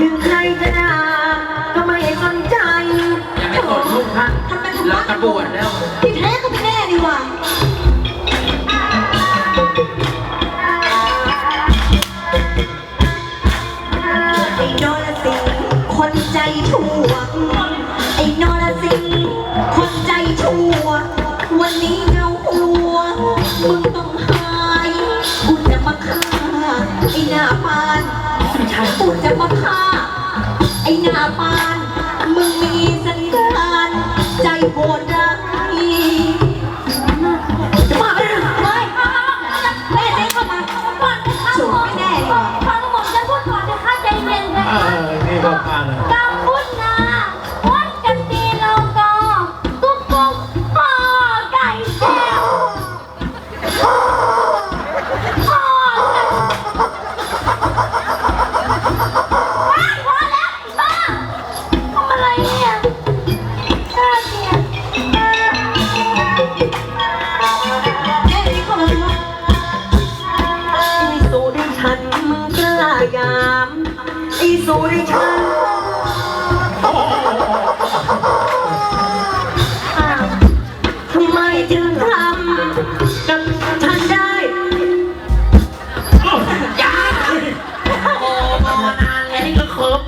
ถึงใครจะด่าก็ไม่สนใจยังไม่กดลูกท่านเราจะบวชแล้วที่แท้ก็ไม่แน่ดีกว่าไอ้นรสิงห์คนใจชั่วไอ้นรสิงห์คนใจชั่ว วันนี้เงาหัวมึงต้องหายกูจะมาฆ่าไอ้หน้าปานกูจะมาฆ่า ไอ้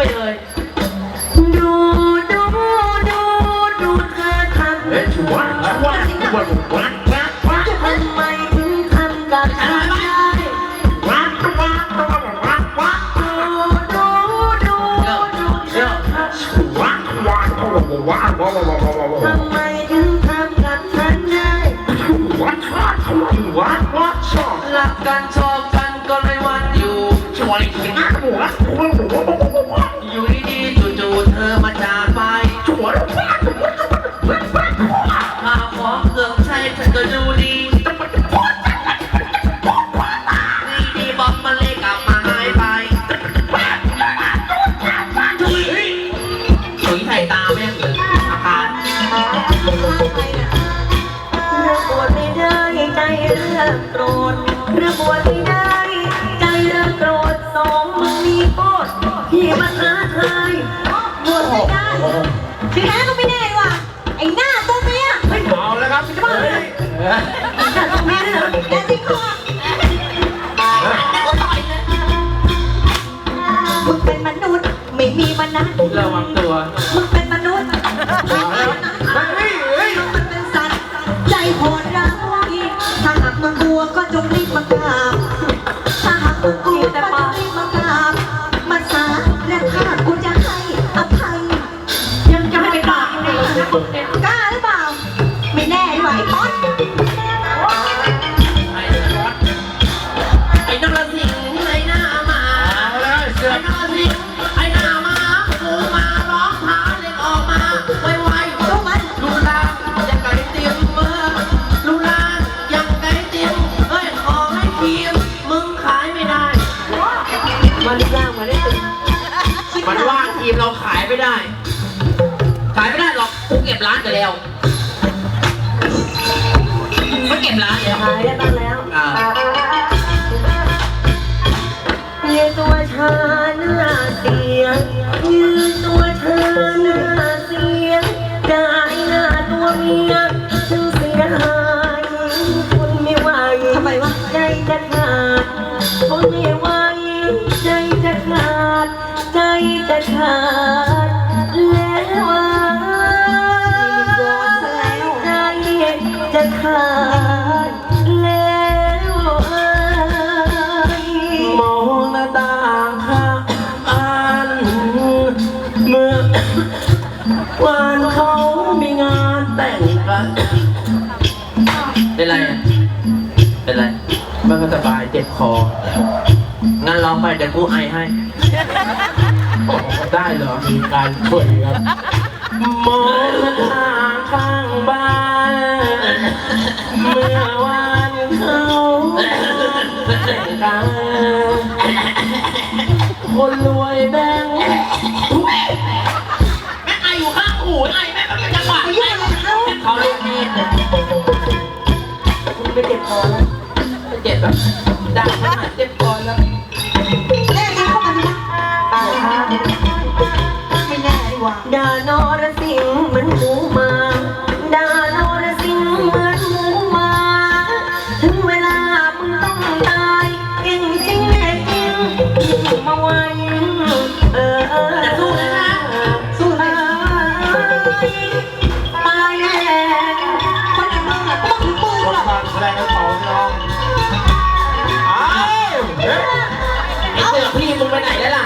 ไปเลย ดูดูดูดูเธอทำเฮ้ยชวนชวนชวนวัดวัดวัดทำไมถึงทำกับฉันได้วัดวัดวัดวัดวัดดูดูดูดูเธอทวัดวัดวัดวัดวัดวัดวัดำทำไมถึงทำกับฉันได้วัดวัดวัดวัดชอบรักกันชอบกันก็เลยวันอยู่ ชวนอีกทีนะวัด ถุยใส่ตาแม่งเลยอาการเรื่องปวดไม่ได้ใจเรื่องโกรธเรื่องปวดไม่ได้ ใจเรื่องโกรธสองมึงมีโทษที่มาท้าทายโหวตไม่ได้ที่แท้ก็ไม่แน่ดีกว่าไอ้หน้าตัวเมียเอาแล้วครับจะมาเลย ม่มีมนัสระวังตัวมึงเป็นมนุษย์ไม่มีมนัสเฮ้ยเฮ้ยมึงเป็นสัตว์ใจโหดร้ายถ้าหากมึงกลัวก็จงรีบมากราบถ้าหากมึงกลัวก็จงรีบมากราบมาสาและข้ากูจะให้อภัยยังจะไม่ตายในนะมึงเนี่ยกล้าหรือเปล่า ไม่แน่ดีกว่าไอ้ป๊อต มันว่าทีมเราขายไม่ได้ ขายไม่ได้หรอกกูเก็บร้านกันแล้วไม่เก็บร้านแล้วขายได้บ้างแล้วอ่ายืนตัวชาหน้าเสียงยืนตัวชาหน้าเสียงได้หน้าตัวเมียถึงเสียหายคุณไม่ไหวทำไมวะใจจะ ขาดแล้วอะมองหน้าต่างข้างอันเมื่อวันเขามีงานแต่งกันเป็นไรอะเป็นไรมันก็สบายเจ็บคอ งั้นลองไปเดี๋ยวกูไอให้ได้เหรอมีการช่วยครับมองทางข้างบ้าน เมื่อวันเขากาคนรวยแบงค์แม่ไออยู่ข้างหูไอแม่เป็นจังหวะแม่เขาลูกนี่คุณไปเจ็บคอแล้วเจ็บแบบดังขนาดเจ็บคอแล้ว หรอกการแสดงของน้องเอ้าวไอเสือพี่มึงไปไหนแล้วล่ะ